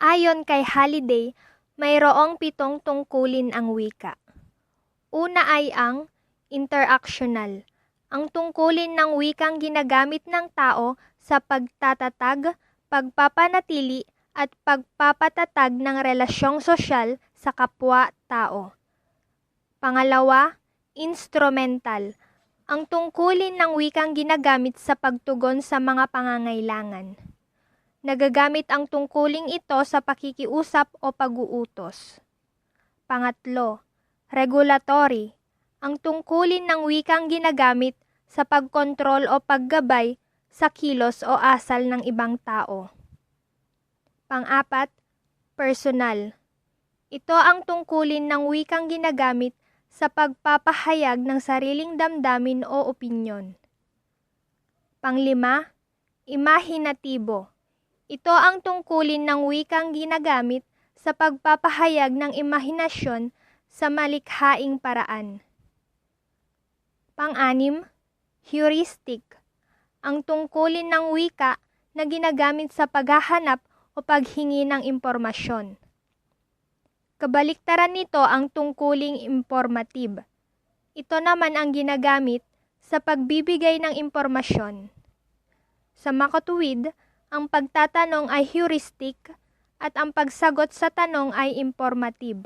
Ayon kay Halliday, mayroong pitong tungkulin ang wika. Una ay ang interactional, ang tungkulin ng wikang ginagamit ng tao sa pagtatatag, pagpapanatili at pagpapatatag ng relasyong sosyal sa kapwa-tao. Pangalawa, instrumental, ang tungkulin ng wikang ginagamit sa pagtugon sa mga pangangailangan. Nagagamit ang tungkuling ito sa pakikiusap o pag-uutos. Pangatlo, regulatory, ang tungkulin ng wikang ginagamit sa pagkontrol o paggabay sa kilos o asal ng ibang tao. Pang-apat, personal. Ito ang tungkulin ng wikang ginagamit sa pagpapahayag ng sariling damdamin o opinyon. Panglima, imahinatibo. Ito ang tungkulin ng wikang ginagamit sa pagpapahayag ng imahinasyon sa malikhaing paraan. Pang-anim, heuristic. Ang tungkulin ng wika na ginagamit sa paghahanap o paghingi ng impormasyon. Kabaliktaran nito ang tungkuling informative. Ito naman ang ginagamit sa pagbibigay ng impormasyon. Sa makatuwid, ang pagtatanong ay heuristic at ang pagsagot sa tanong ay informative.